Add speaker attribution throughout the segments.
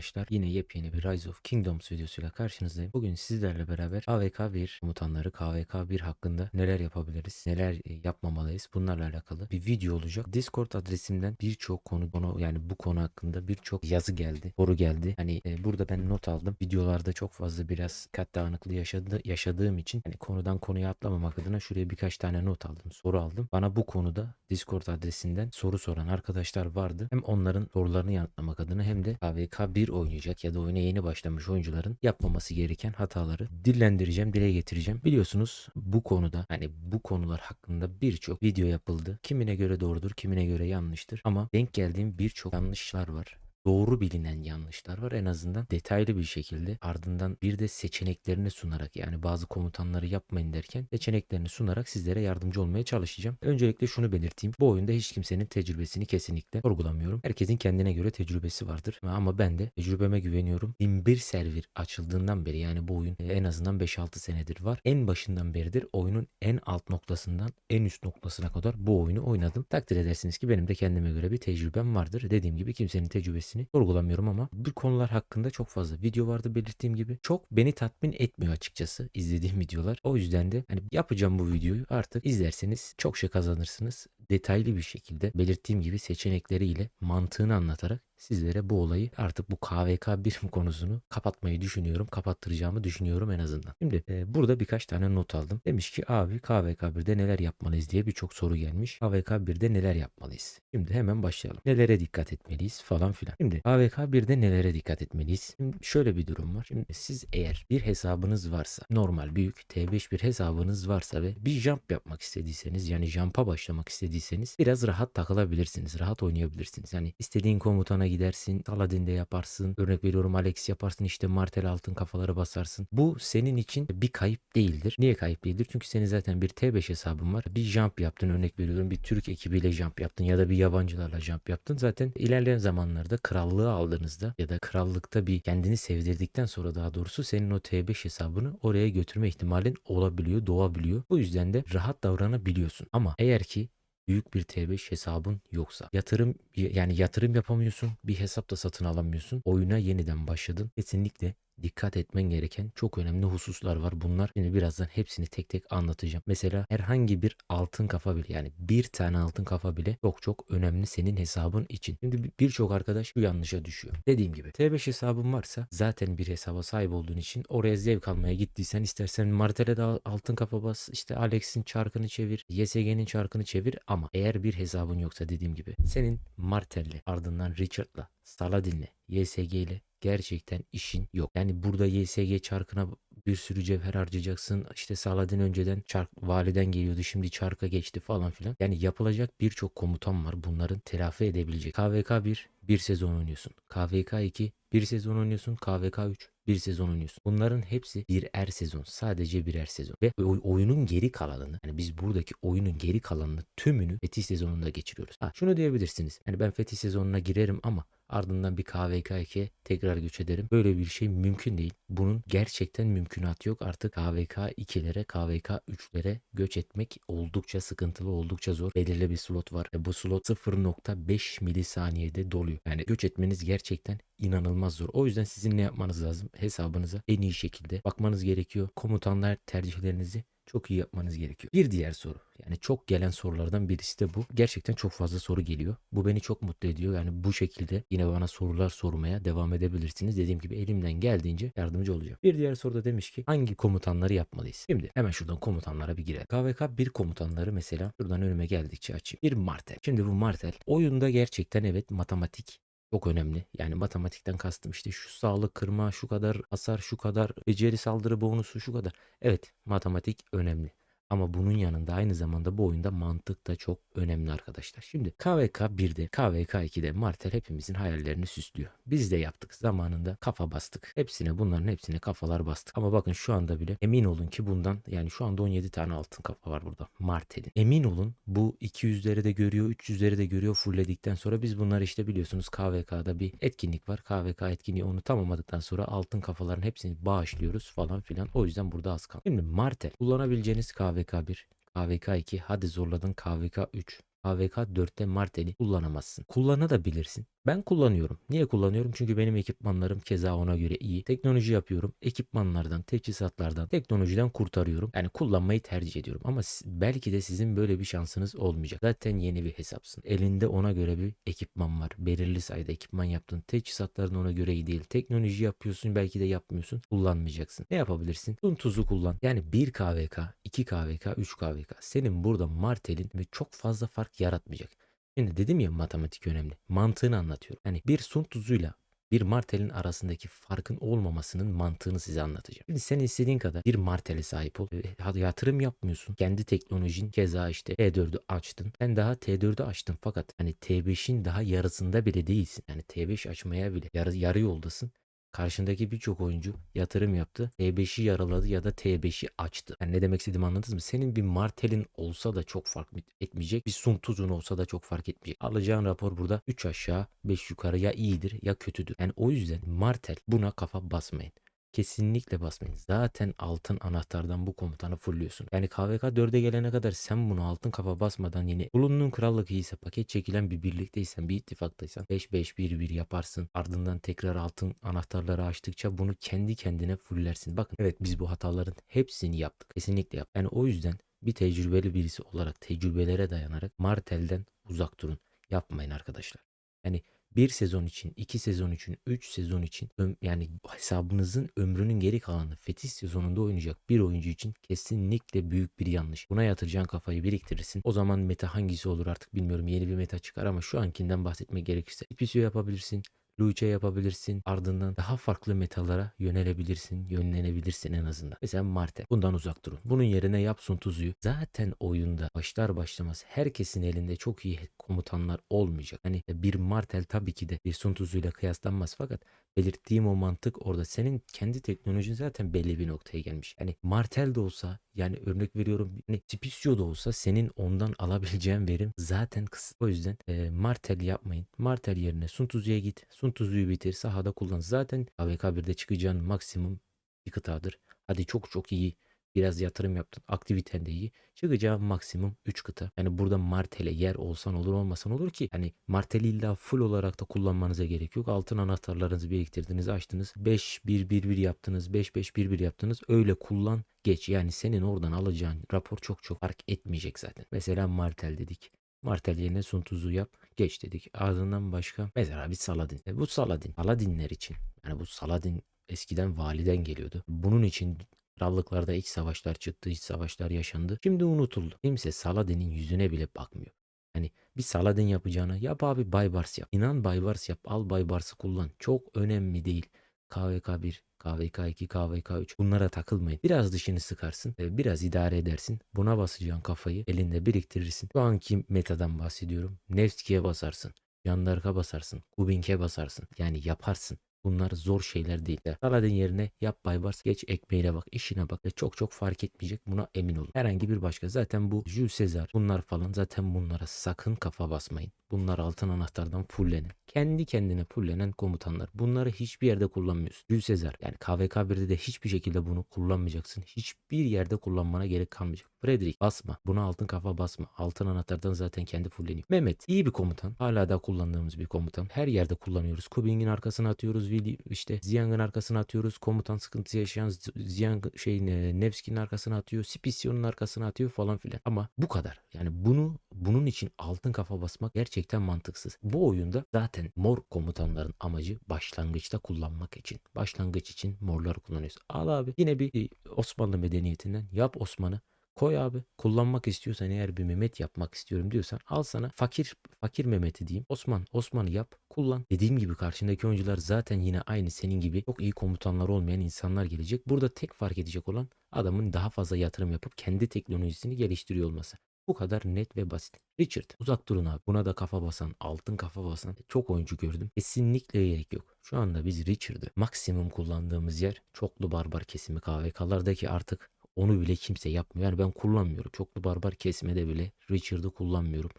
Speaker 1: arkadaşlar. Yine yepyeni bir Rise of Kingdoms videosuyla karşınızdayım. Bugün sizlerle beraber KVK 1 komutanları KVK 1 hakkında neler yapabiliriz, neler e, yapmamalıyız bunlarla alakalı bir video olacak. Discord adresimden birçok konu, konu yani bu konu hakkında birçok yazı geldi, soru geldi. Hani e, burada ben not aldım. Videolarda çok fazla biraz kat dağınıklığı yaşadı, yaşadığım için hani konudan konuya atlamamak adına şuraya birkaç tane not aldım, soru aldım. Bana bu konuda Discord adresinden soru soran arkadaşlar vardı. Hem onların sorularını yanıtlamak adına hem de KVK 1 oynayacak ya da oyuna yeni başlamış oyuncuların yapmaması gereken hataları dillendireceğim, dile getireceğim. Biliyorsunuz bu konuda hani bu konular hakkında birçok video yapıldı. Kimine göre doğrudur, kimine göre yanlıştır. Ama denk geldiğim birçok yanlışlar var doğru bilinen yanlışlar var. En azından detaylı bir şekilde ardından bir de seçeneklerini sunarak yani bazı komutanları yapmayın derken seçeneklerini sunarak sizlere yardımcı olmaya çalışacağım. Öncelikle şunu belirteyim. Bu oyunda hiç kimsenin tecrübesini kesinlikle sorgulamıyorum. Herkesin kendine göre tecrübesi vardır. Ama ben de tecrübeme güveniyorum. 1001 server açıldığından beri yani bu oyun en azından 5-6 senedir var. En başından beridir oyunun en alt noktasından en üst noktasına kadar bu oyunu oynadım. Takdir edersiniz ki benim de kendime göre bir tecrübem vardır. Dediğim gibi kimsenin tecrübesi kendisini sorgulamıyorum ama bu konular hakkında çok fazla video vardı belirttiğim gibi. Çok beni tatmin etmiyor açıkçası izlediğim videolar. O yüzden de hani yapacağım bu videoyu artık izlerseniz çok şey kazanırsınız. Detaylı bir şekilde belirttiğim gibi seçenekleriyle mantığını anlatarak sizlere bu olayı artık bu KVK 1 konusunu kapatmayı düşünüyorum. Kapattıracağımı düşünüyorum en azından. Şimdi e, burada birkaç tane not aldım. Demiş ki abi KVK 1'de neler yapmalıyız diye birçok soru gelmiş. KVK 1'de neler yapmalıyız? Şimdi hemen başlayalım. Nelere dikkat etmeliyiz falan filan. Şimdi KVK 1'de nelere dikkat etmeliyiz? Şimdi şöyle bir durum var. Şimdi siz eğer bir hesabınız varsa normal büyük T5 bir hesabınız varsa ve bir jump yapmak istediyseniz yani jump'a başlamak istediyseniz biraz rahat takılabilirsiniz. Rahat oynayabilirsiniz. Yani istediğin komutana gidersin. Saladin'de yaparsın. Örnek veriyorum Alex yaparsın. işte Martel altın kafaları basarsın. Bu senin için bir kayıp değildir. Niye kayıp değildir? Çünkü senin zaten bir T5 hesabın var. Bir jump yaptın örnek veriyorum. Bir Türk ekibiyle jump yaptın ya da bir yabancılarla jump yaptın. Zaten ilerleyen zamanlarda krallığı aldığınızda ya da krallıkta bir kendini sevdirdikten sonra daha doğrusu senin o T5 hesabını oraya götürme ihtimalin olabiliyor, doğabiliyor. Bu yüzden de rahat davranabiliyorsun. Ama eğer ki büyük bir T5 hesabın yoksa. Yatırım yani yatırım yapamıyorsun bir hesap da satın alamıyorsun. Oyuna yeniden başladın. Kesinlikle dikkat etmen gereken çok önemli hususlar var. Bunlar şimdi birazdan hepsini tek tek anlatacağım. Mesela herhangi bir altın kafa bile yani bir tane altın kafa bile çok çok önemli senin hesabın için. Şimdi birçok arkadaş bu yanlışa düşüyor. Dediğim gibi T5 hesabın varsa zaten bir hesaba sahip olduğun için oraya zevk almaya gittiysen istersen Martel'e de altın kafa bas işte Alex'in çarkını çevir YSG'nin çarkını çevir ama eğer bir hesabın yoksa dediğim gibi senin Martel'le ardından Richard'la Saladin'le YSG ile gerçekten işin yok. Yani burada YSG çarkına bir sürü cevher harcayacaksın. İşte Saladin önceden çark validen geliyordu şimdi çarka geçti falan filan. Yani yapılacak birçok komutan var. Bunların telafi edebilecek. KVK 1 bir sezon oynuyorsun. KVK 2 bir sezon oynuyorsun. KVK 3 bir sezon oynuyorsun. Bunların hepsi bir er sezon. Sadece birer sezon. Ve oyunun geri kalanını yani biz buradaki oyunun geri kalanını tümünü fetih sezonunda geçiriyoruz. Ha, şunu diyebilirsiniz. Yani ben fetih sezonuna girerim ama ardından bir KVK 2'ye tekrar göç ederim. Böyle bir şey mümkün değil. Bunun gerçekten mümkünatı yok. Artık KVK 2'lere, KVK 3'lere göç etmek oldukça sıkıntılı, oldukça zor. Belirli bir slot var. Bu slot 0.5 milisaniyede doluyor. Yani göç etmeniz gerçekten inanılmaz zor. O yüzden sizin ne yapmanız lazım? Hesabınıza en iyi şekilde bakmanız gerekiyor. Komutanlar tercihlerinizi çok iyi yapmanız gerekiyor. Bir diğer soru. Yani çok gelen sorulardan birisi de bu. Gerçekten çok fazla soru geliyor. Bu beni çok mutlu ediyor. Yani bu şekilde yine bana sorular sormaya devam edebilirsiniz. Dediğim gibi elimden geldiğince yardımcı olacağım. Bir diğer soruda demiş ki hangi komutanları yapmalıyız? Şimdi hemen şuradan komutanlara bir girelim. KVK bir komutanları mesela şuradan önüme geldikçe açayım. Bir Martel. Şimdi bu Martel oyunda gerçekten evet matematik çok önemli. Yani matematikten kastım işte şu sağlık kırma, şu kadar hasar, şu kadar beceri saldırı bonusu, şu kadar. Evet, matematik önemli. Ama bunun yanında aynı zamanda bu oyunda mantık da çok önemli arkadaşlar. Şimdi KVK 1'de, KVK 2'de Martel hepimizin hayallerini süslüyor. Biz de yaptık. Zamanında kafa bastık. Hepsine bunların hepsine kafalar bastık. Ama bakın şu anda bile emin olun ki bundan yani şu anda 17 tane altın kafa var burada Martel'in. Emin olun bu 200'leri de görüyor, 300'leri de görüyor fullledikten sonra biz bunlar işte biliyorsunuz KVK'da bir etkinlik var. KVK etkinliği onu tamamladıktan sonra altın kafaların hepsini bağışlıyoruz falan filan. O yüzden burada az kaldı. Şimdi Martel kullanabileceğiniz KVK KVK 1, KVK 2, hadi zorladın KVK 3. KVK 4'te Martel'i kullanamazsın. Kullanabilirsin. Ben kullanıyorum. Niye kullanıyorum? Çünkü benim ekipmanlarım keza ona göre iyi. Teknoloji yapıyorum. Ekipmanlardan, teçhizatlardan, teknolojiden kurtarıyorum. Yani kullanmayı tercih ediyorum. Ama belki de sizin böyle bir şansınız olmayacak. Zaten yeni bir hesapsın. Elinde ona göre bir ekipman var. Belirli sayıda ekipman yaptın. Teçhizatların ona göre iyi değil. Teknoloji yapıyorsun belki de yapmıyorsun. Kullanmayacaksın. Ne yapabilirsin? Sun tuzu kullan. Yani 1 KVK, 2 KVK, 3 KVK. Senin burada Martel'in ve çok fazla fark yaratmayacak. Şimdi dedim ya matematik önemli. Mantığını anlatıyorum. Yani bir sun tuzuyla bir martelin arasındaki farkın olmamasının mantığını size anlatacağım. Şimdi sen istediğin kadar bir martele sahip ol. Yatırım yapmıyorsun. Kendi teknolojin keza işte T4'ü açtın. Sen daha T4'ü açtın fakat hani T5'in daha yarısında bile değilsin. Yani T5 açmaya bile yarı, yarı yoldasın. Karşındaki birçok oyuncu yatırım yaptı. T5'i yaraladı ya da T5'i açtı. Yani ne demek istediğimi anladınız mı? Senin bir martelin olsa da çok fark etmeyecek. Bir sun tuzun olsa da çok fark etmeyecek. Alacağın rapor burada 3 aşağı 5 yukarı ya iyidir ya kötüdür. Yani o yüzden martel buna kafa basmayın. Kesinlikle basmayın. Zaten altın anahtardan bu komutanı fulluyorsun. Yani KVK 4'e gelene kadar sen bunu altın kafa basmadan yine bulunduğun krallık iyiyse paket çekilen bir birlikteysen bir ittifaktaysan 5-5-1-1 yaparsın. Ardından tekrar altın anahtarları açtıkça bunu kendi kendine fullersin. Bakın evet biz bu hataların hepsini yaptık. Kesinlikle yaptık. Yani o yüzden bir tecrübeli birisi olarak tecrübelere dayanarak Martel'den uzak durun. Yapmayın arkadaşlar. Yani bir sezon için, iki sezon için, üç sezon için yani hesabınızın ömrünün geri kalanı fetiş sezonunda oynayacak bir oyuncu için kesinlikle büyük bir yanlış. Buna yatıracağın kafayı biriktirirsin. O zaman meta hangisi olur artık bilmiyorum. Yeni bir meta çıkar ama şu ankinden bahsetmek gerekirse Episio yapabilirsin. Luce yapabilirsin. Ardından daha farklı metalara yönelebilirsin, yönlenebilirsin en azından. Mesela Martel. Bundan uzak durun. Bunun yerine yap Sun Tzu'yu. Zaten oyunda başlar başlamaz herkesin elinde çok iyi komutanlar olmayacak. Hani bir Martel tabii ki de bir Sun Tzu'yla kıyaslanmaz fakat belirttiğim o mantık orada. Senin kendi teknolojin zaten belli bir noktaya gelmiş. Yani Martel de olsa yani örnek veriyorum hani Spicio da olsa senin ondan alabileceğin verim zaten kısıt. O yüzden e, Martel yapmayın. Martel yerine Sun Tzu'ya git. Sun Tzu'yu bitir. Sahada kullan. Zaten AVK 1'de çıkacağın maksimum bir kıtadır. Hadi çok çok iyi biraz yatırım yaptın. Aktiviten de iyi. Çıkacağın maksimum 3 kıta. Yani burada martele yer olsan olur olmasan olur ki. Hani marteli illa full olarak da kullanmanıza gerek yok. Altın anahtarlarınızı biriktirdiniz, açtınız. 5-1-1-1 yaptınız, 5-5-1-1 yaptınız. Öyle kullan geç. Yani senin oradan alacağın rapor çok çok fark etmeyecek zaten. Mesela martel dedik. Martel yerine sun tuzu yap. Geç dedik. Ardından başka. Mesela bir saladin. E bu saladin. Saladinler için. Yani bu saladin eskiden validen geliyordu. Bunun için Krallıklarda iç savaşlar çıktı, iç savaşlar yaşandı. Şimdi unutuldu. Kimse Saladin'in yüzüne bile bakmıyor. Hani bir Saladin yapacağına yap abi Baybars yap. İnan Baybars yap. Al Baybars'ı kullan. Çok önemli değil. KVK 1, KVK 2, KVK 3 bunlara takılmayın. Biraz dışını sıkarsın, biraz idare edersin. Buna basacağın kafayı elinde biriktirirsin. Şu anki metadan bahsediyorum. Nevski'ye basarsın. Yandarka basarsın. Kubink'e basarsın. Yani yaparsın. Bunlar zor şeyler değil. Saladin yerine yap Baybars geç ekmeğine bak işine bak ve çok çok fark etmeyecek buna emin olun. Herhangi bir başka zaten bu Jules Caesar bunlar falan zaten bunlara sakın kafa basmayın. Bunlar altın anahtardan fullenen. Kendi kendine fullenen komutanlar. Bunları hiçbir yerde kullanmıyorsun. Jules Caesar yani KVK 1'de de hiçbir şekilde bunu kullanmayacaksın. Hiçbir yerde kullanmana gerek kalmayacak. Frederick basma. Buna altın kafa basma. Altın anahtardan zaten kendi fulleniyor. Mehmet iyi bir komutan. Hala da kullandığımız bir komutan. Her yerde kullanıyoruz. Kubing'in arkasına atıyoruz. İşte Ziyang'ın arkasına atıyoruz. Komutan sıkıntısı yaşayan Ziyang şeyin e, Nevski'nin arkasına atıyor. Spicion'un arkasına atıyor falan filan. Ama bu kadar. Yani bunu bunun için altın kafa basmak gerçekten mantıksız. Bu oyunda zaten mor komutanların amacı başlangıçta kullanmak için. Başlangıç için morları kullanıyoruz. Al abi yine bir e, Osmanlı medeniyetinden yap Osman'ı. Koy abi. Kullanmak istiyorsan eğer bir Mehmet yapmak istiyorum diyorsan al sana fakir fakir Mehmet'i diyeyim. Osman Osman'ı yap kullan. Dediğim gibi karşındaki oyuncular zaten yine aynı senin gibi çok iyi komutanlar olmayan insanlar gelecek. Burada tek fark edecek olan adamın daha fazla yatırım yapıp kendi teknolojisini geliştiriyor olması. Bu kadar net ve basit. Richard uzak durun abi. Buna da kafa basan, altın kafa basan çok oyuncu gördüm. Kesinlikle gerek yok. Şu anda biz Richard'ı maksimum kullandığımız yer çoklu barbar kesimi KVK'lardaki artık onu bile kimse yapmıyor. Yani ben kullanmıyorum. Çoklu barbar kesmede bile Richard'ı kullanmıyorum.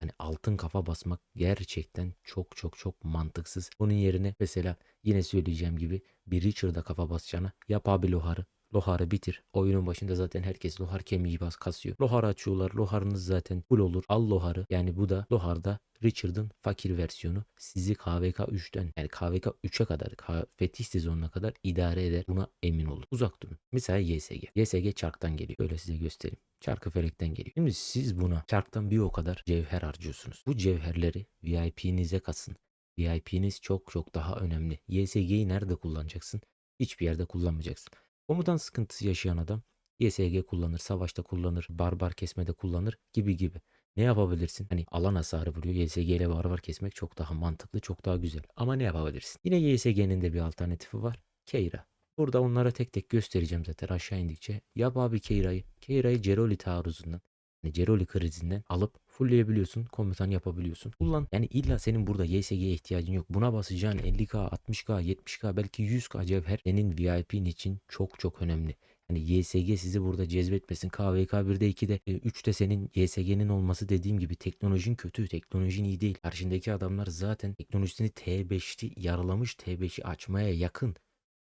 Speaker 1: Hani altın kafa basmak gerçekten çok çok çok mantıksız. Onun yerine mesela yine söyleyeceğim gibi bir Richard'a kafa basacağına yap abi Lohar'ı. Lohar'ı bitir. Oyunun başında zaten herkes Lohar kemiği bas kasıyor. Lohar açıyorlar. Lohar'ınız zaten full olur. Al Lohar'ı. Yani bu da Lohar'da Richard'ın fakir versiyonu sizi KVK 3'ten yani KVK 3'e kadar fetih sezonuna kadar idare eder. Buna emin olun. Uzak durun. Mesela YSG. YSG çarktan geliyor. Böyle size göstereyim. Çarkı felekten geliyor. Şimdi siz buna çarktan bir o kadar cevher harcıyorsunuz. Bu cevherleri VIP'nize kasın. VIP'niz çok çok daha önemli. YSG'yi nerede kullanacaksın? Hiçbir yerde kullanmayacaksın. Komutan sıkıntısı yaşayan adam YSG kullanır, savaşta kullanır, barbar kesmede kullanır gibi gibi. Ne yapabilirsin? Hani alan hasarı vuruyor. YSG ile barbar kesmek çok daha mantıklı, çok daha güzel. Ama ne yapabilirsin? Yine YSG'nin de bir alternatifi var. Keira. Burada onlara tek tek göstereceğim zaten aşağı indikçe. Yap abi Keira'yı. Keira'yı Ceroli taarruzundan, yani Ceroli krizinden alıp fullleyebiliyorsun. Komutan yapabiliyorsun. Kullan. Yani illa senin burada YSG'ye ihtiyacın yok. Buna basacağın 50k, 60k, 70k belki 100k cevher senin VIP'in için çok çok önemli. Hani YSG sizi burada cezbetmesin. KVK 1'de 2'de 3'te senin YSG'nin olması dediğim gibi teknolojin kötü. Teknolojin iyi değil. Karşındaki adamlar zaten teknolojisini T5'ti yaralamış. T5'i açmaya yakın.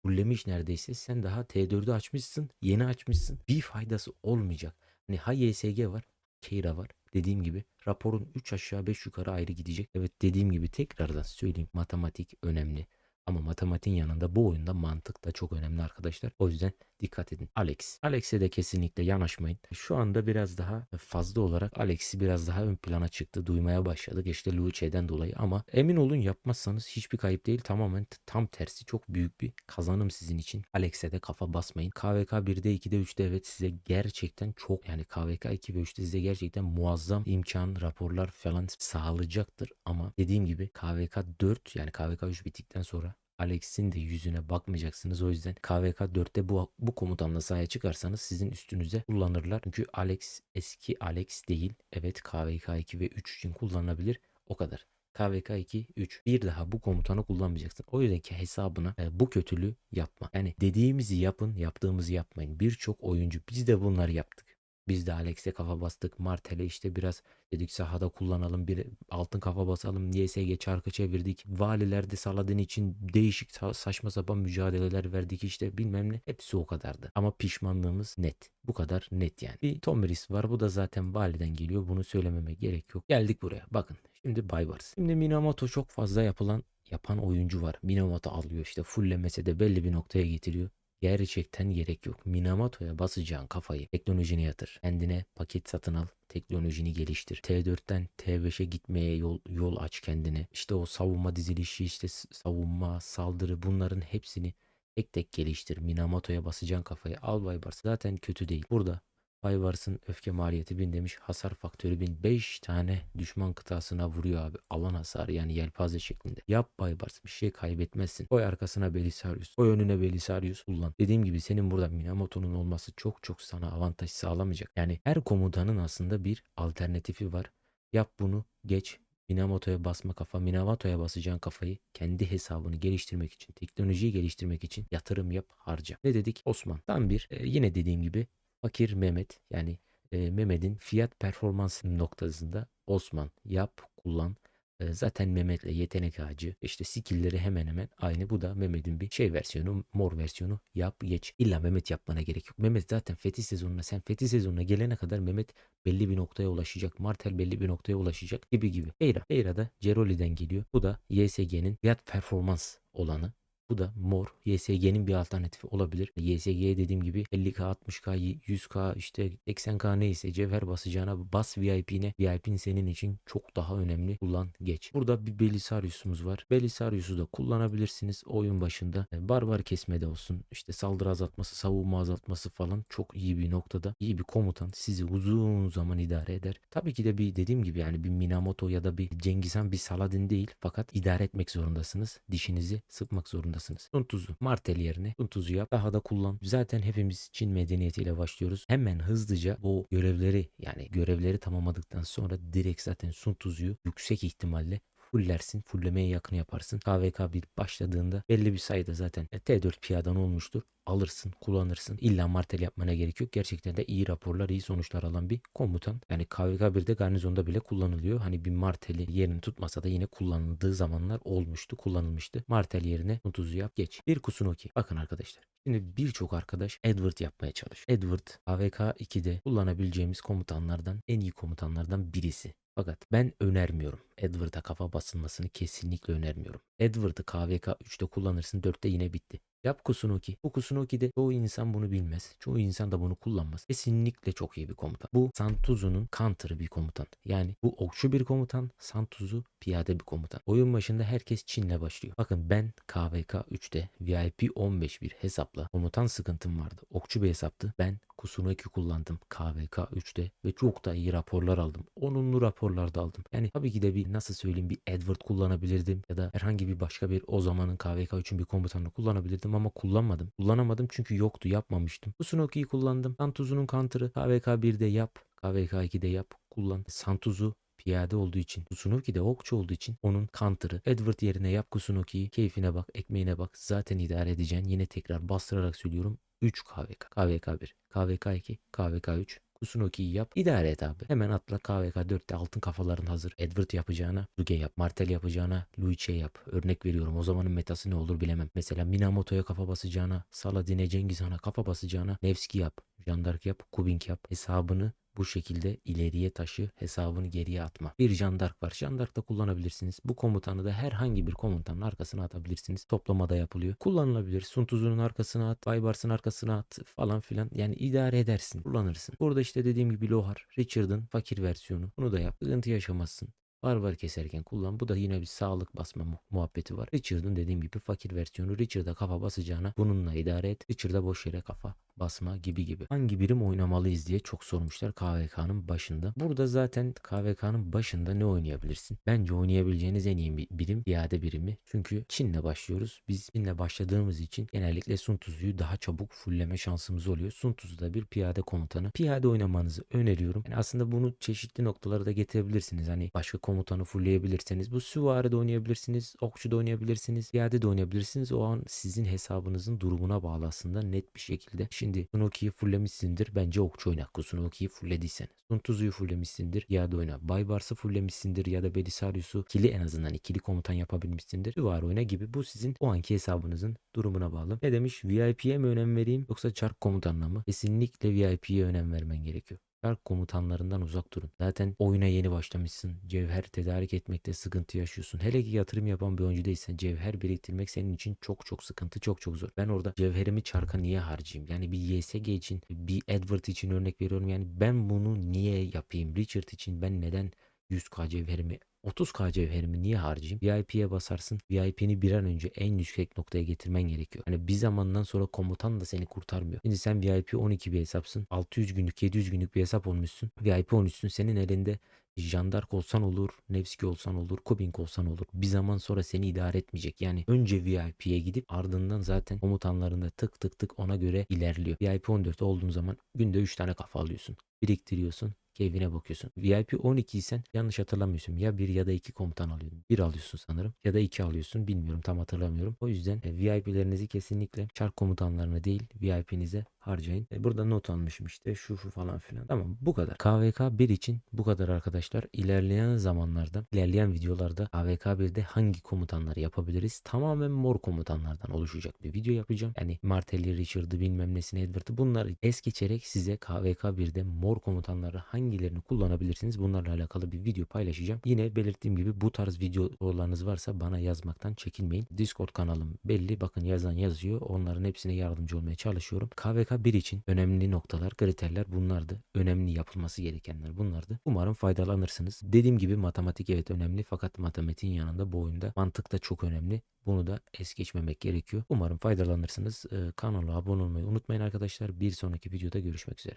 Speaker 1: Fullemiş neredeyse. Sen daha T4'ü açmışsın. Yeni açmışsın. Bir faydası olmayacak. Hani ha YSG var. Keira var. Dediğim gibi raporun 3 aşağı 5 yukarı ayrı gidecek. Evet dediğim gibi tekrardan söyleyeyim. Matematik önemli. Ama matematiğin yanında bu oyunda mantık da çok önemli arkadaşlar. O yüzden dikkat edin. Alex. Alex'e de kesinlikle yanaşmayın. Şu anda biraz daha fazla olarak Alex'i biraz daha ön plana çıktı. Duymaya başladık işte Luce'den dolayı ama emin olun yapmazsanız hiçbir kayıp değil. Tamamen tam tersi çok büyük bir kazanım sizin için. Alex'e de kafa basmayın. KVK 1'de 2'de 3'te evet size gerçekten çok yani KVK 2 ve 3'te size gerçekten muazzam imkan, raporlar falan sağlayacaktır. Ama dediğim gibi KVK 4 yani KVK 3 bittikten sonra Alex'in de yüzüne bakmayacaksınız. O yüzden KVK 4'te bu, bu komutanla sahaya çıkarsanız sizin üstünüze kullanırlar. Çünkü Alex eski Alex değil. Evet KVK 2 ve 3 için kullanılabilir. O kadar. KVK 2, 3. Bir daha bu komutanı kullanmayacaksın. O yüzden ki hesabına e, bu kötülüğü yapma. Yani dediğimizi yapın, yaptığımızı yapmayın. Birçok oyuncu biz de bunları yaptık. Biz de Alex'e kafa bastık. Martel'e işte biraz dedik sahada kullanalım. Bir altın kafa basalım. YSG çarkı çevirdik. Valilerde Saladin için değişik sa- saçma sapan mücadeleler verdik işte bilmem ne. Hepsi o kadardı. Ama pişmanlığımız net. Bu kadar net yani. Bir Tomiris var. Bu da zaten validen geliyor. Bunu söylememe gerek yok. Geldik buraya. Bakın. Şimdi Baybars. Şimdi Minamoto çok fazla yapılan yapan oyuncu var. Minamoto alıyor işte fullemese de belli bir noktaya getiriyor. Gerçekten gerek yok. Minamoto'ya basacağın kafayı teknolojine yatır. Kendine paket satın al. Teknolojini geliştir. T4'ten T5'e gitmeye yol, yol aç kendine. İşte o savunma dizilişi, işte savunma, saldırı bunların hepsini tek tek geliştir. Minamoto'ya basacağın kafayı al Baybars. Zaten kötü değil. Burada Bayvars'ın öfke maliyeti 1000 demiş. Hasar faktörü 1000. 5 tane düşman kıtasına vuruyor abi. Alan hasarı yani yelpaze şeklinde. Yap Baybars bir şey kaybetmezsin. Koy arkasına Belisarius. Koy önüne Belisarius kullan. Dediğim gibi senin burada Minamoto'nun olması çok çok sana avantaj sağlamayacak. Yani her komutanın aslında bir alternatifi var. Yap bunu geç. Minamoto'ya basma kafa. Minamoto'ya basacağın kafayı kendi hesabını geliştirmek için, teknolojiyi geliştirmek için yatırım yap, harca. Ne dedik? Osman. Tam bir e, yine dediğim gibi fakir Mehmet yani e, Mehmet'in fiyat performans noktasında Osman yap kullan. E, zaten Mehmet'le yetenek ağacı işte skill'leri hemen hemen aynı. Bu da Mehmet'in bir şey versiyonu mor versiyonu yap geç. İlla Mehmet yapmana gerek yok. Mehmet zaten fetih sezonuna sen fetih sezonuna gelene kadar Mehmet belli bir noktaya ulaşacak. Martel belli bir noktaya ulaşacak gibi gibi. Eira. Eira da Ceroli'den geliyor. Bu da YSG'nin fiyat performans olanı. Bu da mor. YSG'nin bir alternatifi olabilir. YSG'ye dediğim gibi 50k, 60k, 100k işte 80k neyse cevher basacağına bas VIP'ne. VIP'in senin için çok daha önemli. Kullan geç. Burada bir Belisarius'umuz var. Belisarius'u da kullanabilirsiniz oyun başında. E, Barbar kesmede olsun. işte saldırı azaltması, savunma azaltması falan çok iyi bir noktada. İyi bir komutan sizi uzun zaman idare eder. Tabii ki de bir dediğim gibi yani bir Minamoto ya da bir Cengiz Han bir Saladin değil. Fakat idare etmek zorundasınız. Dişinizi sıkmak zorundasınız. Sun tuzu. Martel yerine sun tuzu yap. Daha da kullan. Zaten hepimiz Çin medeniyetiyle başlıyoruz. Hemen hızlıca bu görevleri yani görevleri tamamladıktan sonra direkt zaten sun tuzuyu yüksek ihtimalle fullersin. Fullemeye yakın yaparsın. KVK 1 başladığında belli bir sayıda zaten T4 piyadan olmuştur. Alırsın, kullanırsın. İlla martel yapmana gerek yok. Gerçekten de iyi raporlar, iyi sonuçlar alan bir komutan. Yani KVK 1'de garnizonda bile kullanılıyor. Hani bir marteli yerini tutmasa da yine kullanıldığı zamanlar olmuştu, kullanılmıştı. Martel yerine Nuntuz'u yap geç. Bir Kusunoki. Bakın arkadaşlar. Şimdi birçok arkadaş Edward yapmaya çalış. Edward AVK 2'de kullanabileceğimiz komutanlardan en iyi komutanlardan birisi. Fakat ben önermiyorum. Edward'a kafa basılmasını kesinlikle önermiyorum. Edward'ı KVK 3'te kullanırsın 4'te yine bitti. Yap Kusunoki. Bu Kusunoki'de çoğu insan bunu bilmez. Çoğu insan da bunu kullanmaz. Kesinlikle çok iyi bir komutan. Bu Santuzu'nun counter'ı bir komutan. Yani bu okçu bir komutan, Santuzu piyade bir komutan. Oyun başında herkes Çin'le başlıyor. Bakın ben KVK 3'te VIP 15 bir hesapla komutan sıkıntım vardı. Okçu bir hesaptı. Ben Kusunoki kullandım KVK 3'te ve çok da iyi raporlar aldım. Onunlu raporlar da aldım. Yani tabii ki de bir nasıl söyleyeyim bir Edward kullanabilirdim ya da herhangi bir başka bir o zamanın KVK 3'ün bir komutanını kullanabilirdim ama kullanmadım. Kullanamadım çünkü yoktu yapmamıştım. Kusunoki'yi kullandım. Santuzu'nun counter'ı KVK 1'de yap. KVK 2'de yap. Kullan. Santuzu piyade olduğu için, Kusunoki de okçu olduğu için onun counter'ı. Edward yerine yap Kusunoki'yi. Keyfine bak, ekmeğine bak. Zaten idare edeceksin. Yine tekrar bastırarak söylüyorum. 3 KVK. KVK 1, KVK 2, KVK 3. Kusunoki'yi yap. idare et abi. Hemen atla KVK 4'te altın kafaların hazır. Edward yapacağına Luge yap. Martel yapacağına Luiche yap. Örnek veriyorum. O zamanın metası ne olur bilemem. Mesela Minamoto'ya kafa basacağına, Saladin'e Cengiz Han'a kafa basacağına Nevski yap. Jandark yap. Kubink yap. Hesabını bu şekilde ileriye taşı hesabını geriye atma. Bir jandark var. Jandark da kullanabilirsiniz. Bu komutanı da herhangi bir komutanın arkasına atabilirsiniz. Toplamada yapılıyor. Kullanılabilir. Suntuzu'nun arkasına at. Baybars'ın arkasına at falan filan. Yani idare edersin. Kullanırsın. Burada işte dediğim gibi Lohar. Richard'ın fakir versiyonu. Bunu da yap. Sıkıntı yaşamazsın. Barbar keserken kullan. Bu da yine bir sağlık basma mu- muhabbeti var. Richard'ın dediğim gibi fakir versiyonu. Richard'a kafa basacağına bununla idare et. Richard'a boş yere kafa basma gibi gibi. Hangi birim oynamalıyız diye çok sormuşlar KVK'nın başında. Burada zaten KVK'nın başında ne oynayabilirsin? Bence oynayabileceğiniz en iyi bir birim piyade birimi. Çünkü Çin'le başlıyoruz. Biz Çin'le başladığımız için genellikle Sun Tzu'yu daha çabuk fullleme şansımız oluyor. Sun Tzu da bir piyade komutanı. Piyade oynamanızı öneriyorum. Yani aslında bunu çeşitli noktalara da getirebilirsiniz. Hani başka komutanı fullleyebilirseniz bu süvari de oynayabilirsiniz, okçu da oynayabilirsiniz, piyade de oynayabilirsiniz. O an sizin hesabınızın durumuna bağlı aslında net bir şekilde. Şimdi Sunoki'yi fulllemişsindir. Bence okçu oyna. Sunoki'yi fullediysen. Sun Tzu'yu fulllemişsindir. Ya da oyna. Baybars'ı fulllemişsindir ya da Belisarius'u ikili en azından ikili komutan yapabilmişsindir. Süvari oyna gibi. Bu sizin o anki hesabınızın durumuna bağlı. Ne demiş? VIP'ye mi önem vereyim yoksa çark komutanına mı? Kesinlikle VIP'ye önem vermen gerekiyor. Çark komutanlarından uzak durun. Zaten oyuna yeni başlamışsın. Cevher tedarik etmekte sıkıntı yaşıyorsun. Hele ki yatırım yapan bir oyuncu değilsen cevher biriktirmek senin için çok çok sıkıntı, çok çok zor. Ben orada cevherimi çarka niye harcayayım? Yani bir YSG için, bir Edward için örnek veriyorum. Yani ben bunu niye yapayım? Richard için ben neden 100k cevherimi 30k cevherimi niye harcayayım? VIP'ye basarsın. VIP'ni bir an önce en yüksek noktaya getirmen gerekiyor. Hani bir zamandan sonra komutan da seni kurtarmıyor. Şimdi sen VIP 12 bir hesapsın. 600 günlük 700 günlük bir hesap olmuşsun. VIP 13'sün. Senin elinde Jandark olsan olur, Nevski olsan olur, Kubink olsan olur. Bir zaman sonra seni idare etmeyecek. Yani önce VIP'ye gidip ardından zaten komutanlarında tık tık tık ona göre ilerliyor. VIP 14 olduğun zaman günde 3 tane kafa alıyorsun. Biriktiriyorsun keyfine bakıyorsun. VIP 12 isen yanlış hatırlamıyorsun. Ya bir ya da iki komutan alıyorsun. Bir alıyorsun sanırım. Ya da iki alıyorsun. Bilmiyorum tam hatırlamıyorum. O yüzden e, VIP'lerinizi kesinlikle çark komutanlarına değil VIP'nize harcayın. E, burada not almışım işte şu şu falan filan. Tamam bu kadar. KVK 1 için bu kadar arkadaşlar. İlerleyen zamanlarda, ilerleyen videolarda KVK 1'de hangi komutanları yapabiliriz? Tamamen mor komutanlardan oluşacak bir video yapacağım. Yani Martelli, Richard'ı bilmem nesini, Edward'ı bunları es geçerek size KVK 1'de mor komutanları hangilerini kullanabilirsiniz? Bunlarla alakalı bir video paylaşacağım. Yine belirttiğim gibi bu tarz videolarınız varsa bana yazmaktan çekinmeyin. Discord kanalım belli. Bakın yazan yazıyor. Onların hepsine yardımcı olmaya çalışıyorum. KVK 1 için önemli noktalar, kriterler bunlardı. Önemli yapılması gerekenler bunlardı. Umarım faydalanırsınız. Dediğim gibi matematik evet önemli fakat matematiğin yanında bu oyunda mantık da çok önemli. Bunu da es geçmemek gerekiyor. Umarım faydalanırsınız. Ee, kanala abone olmayı unutmayın arkadaşlar. Bir sonraki videoda görüşmek üzere.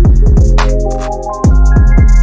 Speaker 1: Thank you.